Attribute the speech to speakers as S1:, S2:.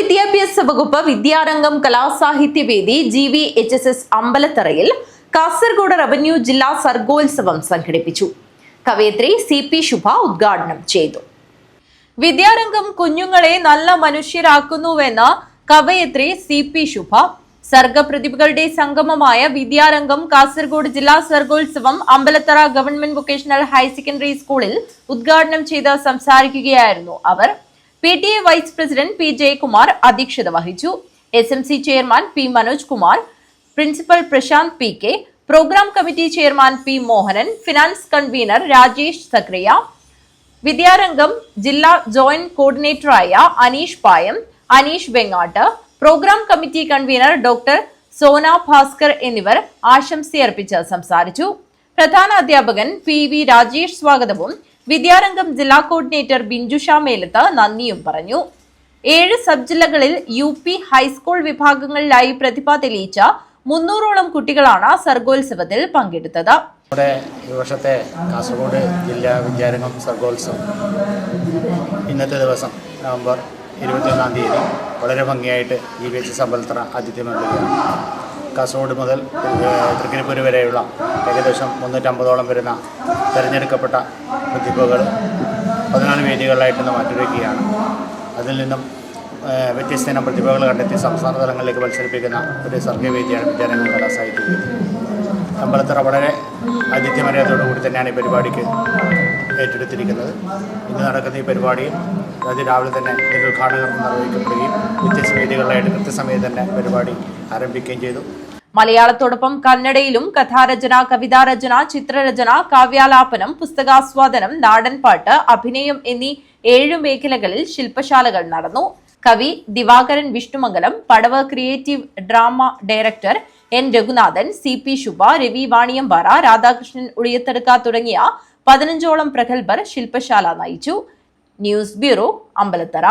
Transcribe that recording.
S1: പൊതുവിദ്യാഭ്യാസ വകുപ്പ് Vidyarangam Kalasahithyavedi G V H S S അമ്പലത്തറയിൽ Kasaragod revenue ജില്ലാ സർഗോത്സവം സംഘടിപ്പിച്ചു. കവയത്രി സി പി ശുഭ ഉദ്ഘാടനം ചെയ്തു. വിദ്യാരംഗം കുഞ്ഞുങ്ങളെ നല്ല മനുഷ്യരാക്കുന്നുവെന്ന് കവയത്രി സി പി ശുഭ സർഗപ്രതിഭകളുടെ സംഗമമായ വിദ്യാരംഗം കാസർഗോഡ് ജില്ലാ സർഗോത്സവം Ambalathara government vocational higher secondary സ്കൂളിൽ ഉദ്ഘാടനം ചെയ്ത് സംസാരിക്കുകയായിരുന്നു അവർ. P T A vice president P Jayakumar അധ്യക്ഷത വഹിച്ചു. S M C chairman P Manoj Kumar principal Prashanth P K programme committee chairman P Mohanan finance convener Rajesh Sakriya Vidyarangam ജില്ലാ joint കോർഡിനേറ്ററായ Aneesh Payam Aneesh Vengatt programme committee convener doctor Sona Bhaskar എന്നിവർ ആശംസയർപ്പിച്ച് സംസാരിച്ചു. പ്രധാന അധ്യാപകൻ P V Rajesh സ്വാഗതവും വിദ്യാരംഗം ജില്ലാ coordinator ബിഞ്ചുഷ Melath നന്ദിയും പറഞ്ഞു. ഏഴ് സബ് ജില്ലകളിൽ യു പി ഹൈസ്കൂൾ വിഭാഗങ്ങളിലായി പ്രതിഭ തെളിയിച്ച മുന്നൂറോളം കുട്ടികളാണ് സർഗോത്സവത്തിൽ പങ്കെടുത്തത്.
S2: നമ്മുടെ ഈ വർഷത്തെ കാസർഗോഡ് ജില്ലാ വിദ്യാരംഗം സർഗോത്സവം ഇന്നത്തെ ദിവസം നവംബർ ഇരുപത്തിയൊന്നാം തീയതി വളരെ ഭംഗിയായിട്ട് ഈ ബി എച്ച് സമ്പൽത്ര ആതിഥ്യം നൽകുകയാണ്. കാസർഗോഡ് മുതൽ ഏഹ്, തൃക്കരിപ്പൂര് വരെയുള്ള ഏകദേശം മുന്നൂറ്റമ്പതോളം വരുന്ന തിരഞ്ഞെടുക്കപ്പെട്ട പ്രതിഭകൾ പതിനാല് വേദികളിലായിട്ട് ഇന്ന് മാറ്റിവെക്കുകയാണ്. അതിൽ നിന്നും വ്യത്യസ്ത ഇനം പ്രതിഭകൾ കണ്ടെത്തി സംസ്ഥാന തലങ്ങളിലേക്ക് മത്സരിപ്പിക്കുന്ന ഒരു സർഗവേദിയാണ് കലാ കലാസാഹിത്യ വേദി. അമ്പലത്തറ വളരെ ആതിഥ്യമര്യാദയോടുകൂടി തന്നെയാണ് ഈ പരിപാടിക്ക് ഏറ്റെടുത്തിരിക്കുന്നത്. ഇന്ന് നടക്കുന്ന ഈ പരിപാടിയിൽ അത് രാവിലെ തന്നെ ഇതിന്റെ ഉദ്ഘാടനം നിർവഹിക്കപ്പെടുകയും വ്യത്യസ്ത വേദികളിലായിട്ട് കൃത്യസമയത്ത് തന്നെ പരിപാടി ആരംഭിക്കുകയും ചെയ്തു.
S1: മലയാളത്തോടൊപ്പം കന്നഡയിലും കഥാരചന കവിതാരചന ചിത്രരചന കാവ്യാലാപനം പുസ്തകാസ്വാദനം നാടൻപാട്ട് അഭിനയം എന്നീ ഏഴു മേഖലകളിൽ ശില്പശാലകൾ നടന്നു. കവി Divakaran Vishnumangalam Padavu creative drama director N Raghunathan C P Shubha Ravi Vaniyampara Radhakrishnan Uliyathaduka തുടങ്ങിയ പതിനഞ്ചോളം പ്രഗത്ഭർ ശില്പശാല നയിച്ചു. News bureau Ambalathara.